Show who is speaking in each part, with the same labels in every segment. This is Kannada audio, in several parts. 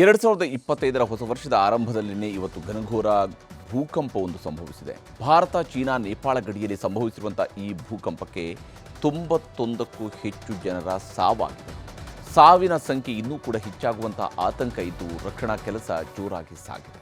Speaker 1: ಎರಡು ಸಾವಿರದ ಇಪ್ಪತ್ತೈದರ ಹೊಸ ವರ್ಷದ ಆರಂಭದಲ್ಲಿನೇ ಇವತ್ತು ಘನಘೋರ ಭೂಕಂಪವೊಂದು ಸಂಭವಿಸಿದೆ. ಭಾರತ, ಚೀನಾ, ನೇಪಾಳ ಗಡಿಯಲ್ಲಿ ಸಂಭವಿಸಿರುವಂಥ ಈ ಭೂಕಂಪಕ್ಕೆ ತೊಂಬತ್ತೊಂದಕ್ಕೂ ಹೆಚ್ಚು ಜನರ ಸಾವಾಗಿದೆ. ಸಾವಿನ ಸಂಖ್ಯೆ ಇನ್ನೂ ಕೂಡ ಹೆಚ್ಚಾಗುವಂಥ ಆತಂಕ ಇದ್ದು ರಕ್ಷಣಾ ಕೆಲಸ ಜೋರಾಗಿ ಸಾಗಿದೆ.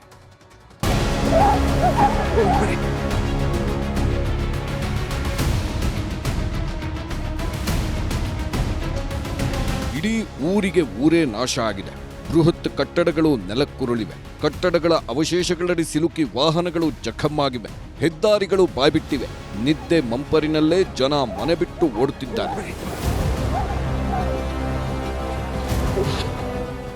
Speaker 2: ಇಡೀ ಊರಿಗೆ ಊರೇ ನಾಶ ಆಗಿದೆ. ಬೃಹತ್ ಕಟ್ಟಡಗಳು ನೆಲಕ್ಕುರುಳಿವೆ. ಕಟ್ಟಡಗಳ ಅವಶೇಷಗಳಡಿ ಸಿಲುಕಿ ವಾಹನಗಳು ಜಖಮ್ಮಾಗಿವೆ. ಹೆದ್ದಾರಿಗಳು ಬಾಯ್ಬಿಟ್ಟಿವೆ. ನಿದ್ದೆ ಮಂಪರಿನಲ್ಲೇ ಜನ ಮನೆ ಬಿಟ್ಟು ಓಡುತ್ತಿದ್ದಾರೆ.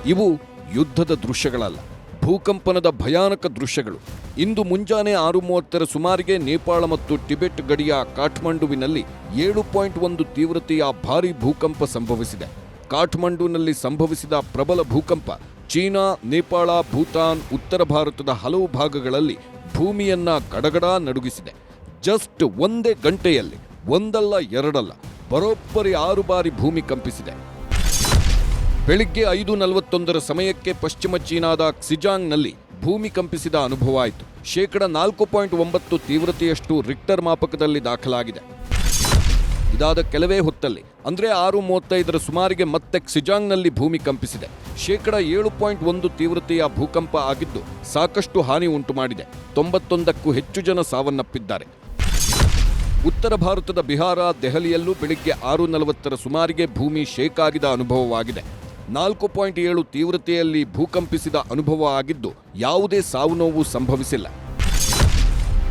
Speaker 2: ಇವು ಯುದ್ಧದ ದೃಶ್ಯಗಳಲ್ಲ. ಭೂಕಂಪನದ ಭಯಾನಕ ದೃಶ್ಯಗಳು. ಇಂದು ಮುಂಜಾನೆ ಆರು ಮೂವತ್ತರ ಸುಮಾರಿಗೆ ನೇಪಾಳ ಮತ್ತು ಟಿಬೆಟ್ ಗಡಿಯ ಕಾಠ್ಮಂಡುವಿನಲ್ಲಿ ಏಳು ಪಾಯಿಂಟ್ ಒಂದು ತೀವ್ರತೆಯ ಭಾರೀ ಭೂಕಂಪ ಸಂಭವಿಸಿದೆ. ಕಾಠ್ಮಂಡುನಲ್ಲಿ ಸಂಭವಿಸಿದ ಪ್ರಬಲ ಭೂಕಂಪ, ಚೀನಾ, ನೇಪಾಳ, ಭೂತಾನ್, ಉತ್ತರ ಭಾರತದ ಹಲವು ಭಾಗಗಳಲ್ಲಿ ಭೂಮಿಯನ್ನ ಗಡಗಡ ನಡುಗಿಸಿದೆ. ಜಸ್ಟ್ ಒಂದೇ ಗಂಟೆಯಲ್ಲಿ, ಒಂದಲ್ಲ ಎರಡಲ್ಲ, ಬರೋಬ್ಬರಿ ಆರು ಬಾರಿ ಭೂಮಿ ಕಂಪಿಸಿದೆ. ಬೆಳಿಗ್ಗೆ ಐದು ನಲವತ್ತೊಂದರ ಸಮಯಕ್ಕೆ ಪಶ್ಚಿಮ ಚೀನಾದ ಕ್ಸಿಜಾಂಗ್ನಲ್ಲಿ ಭೂಮಿ ಕಂಪಿಸಿದ ಅನುಭವ ಆಯಿತು. ಶೇಕಡ ನಾಲ್ಕು ಪಾಯಿಂಟ್ ಒಂಬತ್ತು ತೀವ್ರತೆಯಷ್ಟು ರಿಕ್ಟರ್ ಮಾಪಕದಲ್ಲಿ ದಾಖಲಾಗಿದೆ. ಇದಾದ ಕೆಲವೇ ಹೊತ್ತಲ್ಲಿ ಅಂದರೆ ಆರು ಮೂವತ್ತೈದರ ಸುಮಾರಿಗೆ ಮತ್ತೆ ಕ್ಸಿಜಾಂಗ್ನಲ್ಲಿ ಭೂಮಿ ಕಂಪಿಸಿದೆ. ಶೇಕಡ ಏಳು ಪಾಯಿಂಟ್ ಒಂದು ತೀವ್ರತೆಯ ಭೂಕಂಪ ಆಗಿದ್ದು ಸಾಕಷ್ಟು ಹಾನಿ ಉಂಟು ಮಾಡಿದೆ. ತೊಂಬತ್ತೊಂದಕ್ಕೂ ಹೆಚ್ಚು ಜನ ಸಾವನ್ನಪ್ಪಿದ್ದಾರೆ. ಉತ್ತರ ಭಾರತದ ಬಿಹಾರ, ದೆಹಲಿಯಲ್ಲೂ ಬೆಳಿಗ್ಗೆ ಆರು ನಲವತ್ತರ ಸುಮಾರಿಗೆ ಭೂಮಿ ಶೇಕ್ ಆಗಿದ ಅನುಭವವಾಗಿದೆ. ನಾಲ್ಕು ಪಾಯಿಂಟ್ ಏಳು ತೀವ್ರತೆಯಲ್ಲಿ ಭೂಕಂಪಿಸಿದ ಅನುಭವ ಆಗಿದ್ದು ಯಾವುದೇ ಸಾವು ನೋವು ಸಂಭವಿಸಿಲ್ಲ.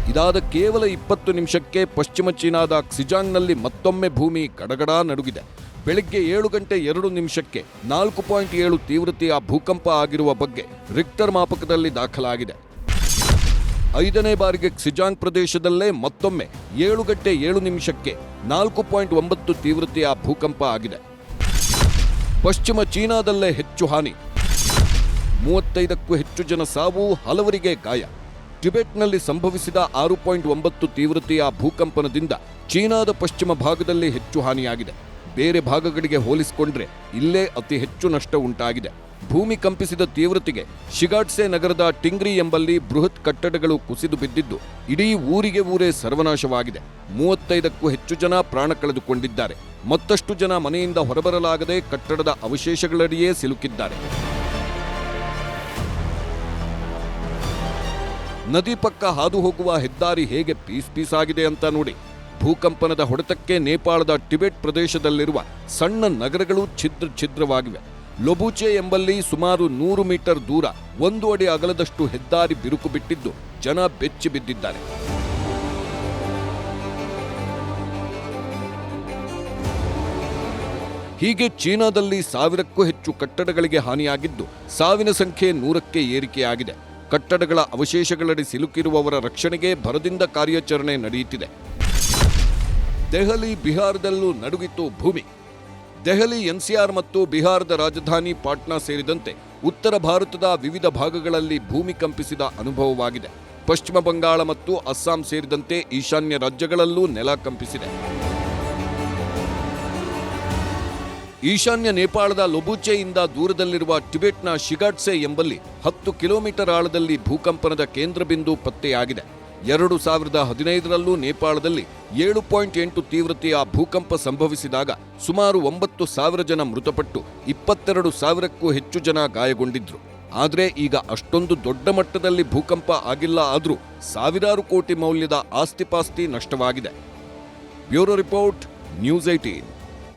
Speaker 2: ಇದಾದ ಕೇವಲ ಇಪ್ಪತ್ತು ನಿಮಿಷಕ್ಕೆ ಪಶ್ಚಿಮ ಚೀನಾದ ಕ್ಸಿಜಾಂಗ್ನಲ್ಲಿ ಮತ್ತೊಮ್ಮೆ ಭೂಮಿ ಗಡಗಡ ನಡುಗಿದೆ. ಬೆಳಿಗ್ಗೆ ಏಳು ಗಂಟೆ ಎರಡು ನಿಮಿಷಕ್ಕೆ ನಾಲ್ಕು ಪಾಯಿಂಟ್ ಏಳು ತೀವ್ರತೆಯ ಭೂಕಂಪ ಆಗಿರುವ ಬಗ್ಗೆ ರಿಕ್ಟರ್ ಮಾಪಕದಲ್ಲಿ ದಾಖಲಾಗಿದೆ. ಐದನೇ ಬಾರಿಗೆ ಕ್ಸಿಜಾಂಗ್ ಪ್ರದೇಶದಲ್ಲೇ ಮತ್ತೊಮ್ಮೆ ಏಳು ಗಂಟೆ ಏಳು ನಿಮಿಷಕ್ಕೆ ನಾಲ್ಕು ಪಾಯಿಂಟ್ ಒಂಬತ್ತು ತೀವ್ರತೆಯ ಭೂಕಂಪ ಆಗಿದೆ. ಪಶ್ಚಿಮ ಚೀನಾದಲ್ಲೇ ಹೆಚ್ಚು ಹಾನಿ. ಮೂವತ್ತೈದಕ್ಕೂ ಹೆಚ್ಚು ಜನ ಸಾವು ಹಲವರಿಗೆ ಗಾಯ. ಟಿಬೆಟ್ನಲ್ಲಿ ಸಂಭವಿಸಿದ ಆರು ಪಾಯಿಂಟ್ ಒಂಬತ್ತು ತೀವ್ರತೆಯ ಭೂಕಂಪನದಿಂದ ಚೀನಾದ ಪಶ್ಚಿಮ ಭಾಗದಲ್ಲಿ ಹೆಚ್ಚು ಹಾನಿಯಾಗಿದೆ. ಬೇರೆ ಭಾಗಗಳಿಗೆ ಹೋಲಿಸಿಕೊಂಡ್ರೆ ಇಲ್ಲೇ ಅತಿ ಹೆಚ್ಚು ನಷ್ಟ ಉಂಟಾಗಿದೆ. ಭೂಮಿ ಕಂಪಿಸಿದ ತೀವ್ರತೆಗೆ ಶಿಗಾಟ್ಸೆ ನಗರದ ಟಿಂಗ್ರಿ ಎಂಬಲ್ಲಿ ಬೃಹತ್ ಕಟ್ಟಡಗಳು ಕುಸಿದು ಬಿದ್ದಿದ್ದು, ಇಡೀ ಊರಿಗೆ ಊರೇ ಸರ್ವನಾಶವಾಗಿದೆ. ಮೂವತ್ತೈದಕ್ಕೂ ಹೆಚ್ಚು ಜನ ಪ್ರಾಣ ಕಳೆದುಕೊಂಡಿದ್ದಾರೆ. ಮತ್ತಷ್ಟು ಜನ ಮನೆಯಿಂದ ಹೊರಬರಲಾಗದೆ ಕಟ್ಟಡದ ಅವಶೇಷಗಳಡಿಯೇ ಸಿಲುಕಿದ್ದಾರೆ. ನದಿ ಪಕ್ಕ ಹಾದು ಹೋಗುವ ಹೆದ್ದಾರಿ ಹೇಗೆ ಪೀಸ್ ಪೀಸ್ ಆಗಿದೆ ಅಂತ ನೋಡಿ. ಭೂಕಂಪನದ ಹೊಡೆತಕ್ಕೆ ನೇಪಾಳದ ಟಿಬೆಟ್ ಪ್ರದೇಶದಲ್ಲಿರುವ ಸಣ್ಣ ನಗರಗಳು ಛಿದ್ರ ಛಿದ್ರವಾಗಿವೆ. ಲೊಬುಚೆ ಎಂಬಲ್ಲಿ ಸುಮಾರು ನೂರು ಮೀಟರ್ ದೂರ ಒಂದು ಅಡಿ ಅಗಲದಷ್ಟು ಹೆದ್ದಾರಿ ಬಿರುಕು ಬಿಟ್ಟಿದ್ದು ಜನ ಬೆಚ್ಚಿ ಬಿದ್ದಿದ್ದಾರೆ. ಹೀಗೆ ಚೀನಾದಲ್ಲಿ ಸಾವಿರಕ್ಕೂ ಹೆಚ್ಚು ಕಟ್ಟಡಗಳಿಗೆ ಹಾನಿಯಾಗಿದ್ದು ಸಾವಿನ ಸಂಖ್ಯೆ ನೂರಕ್ಕೆ ಏರಿಕೆಯಾಗಿದೆ. ಕಟ್ಟಡಗಳ ಅವಶೇಷಗಳಡಿ ಸಿಲುಕಿರುವವರ ರಕ್ಷಣೆಗೆ ಭರದಿಂದ ಕಾರ್ಯಾಚರಣೆ ನಡೆಯುತ್ತಿದೆ. ದೆಹಲಿ ಬಿಹಾರದಲ್ಲೂ ನಡುಗಿತು ಭೂಮಿ. ದೆಹಲಿ ಎನ್ಸಿಆರ್ ಮತ್ತು ಬಿಹಾರದ ರಾಜಧಾನಿ ಪಾಟ್ನಾ ಸೇರಿದಂತೆ ಉತ್ತರ ಭಾರತದ ವಿವಿಧ ಭಾಗಗಳಲ್ಲಿ ಭೂಮಿ ಕಂಪಿಸಿದ ಅನುಭವವಾಗಿದೆ. ಪಶ್ಚಿಮ ಬಂಗಾಳ ಮತ್ತು ಅಸ್ಸಾಂ ಸೇರಿದಂತೆ ಈಶಾನ್ಯ ರಾಜ್ಯಗಳಲ್ಲೂ ನೆಲ ಕಂಪಿಸಿದೆ. ಈಶಾನ್ಯ ನೇಪಾಳದ ಲೊಬುಚೆಯಿಂದ ದೂರದಲ್ಲಿರುವ ಟಿಬೆಟ್ನ ಶಿಗಾಟ್ಸೆ ಎಂಬಲ್ಲಿ ಹತ್ತು ಕಿಲೋಮೀಟರ್ ಆಳದಲ್ಲಿ ಭೂಕಂಪನದ ಕೇಂದ್ರ ಬಿಂದು ಪತ್ತೆಯಾಗಿದೆ. ಎರಡು ಸಾವಿರದ ಹದಿನೈದರಲ್ಲೂ ನೇಪಾಳದಲ್ಲಿ ಏಳು ಪಾಯಿಂಟ್ ಎಂಟು ತೀವ್ರತೆಯ ಭೂಕಂಪ ಸಂಭವಿಸಿದಾಗ ಸುಮಾರು ಒಂಬತ್ತು ಸಾವಿರ ಜನ ಮೃತಪಟ್ಟು ಇಪ್ಪತ್ತೆರಡು ಸಾವಿರಕ್ಕೂ ಹೆಚ್ಚು ಜನ ಗಾಯಗೊಂಡಿದ್ರು. ಆದರೆ ಈಗ ಅಷ್ಟೊಂದು ದೊಡ್ಡ ಮಟ್ಟದಲ್ಲಿ ಭೂಕಂಪ ಆಗಿಲ್ಲ ಆದರೂ ಸಾವಿರಾರು ಕೋಟಿ ಮೌಲ್ಯದ ಆಸ್ತಿಪಾಸ್ತಿ ನಷ್ಟವಾಗಿದೆ. Bureau report, news eighteen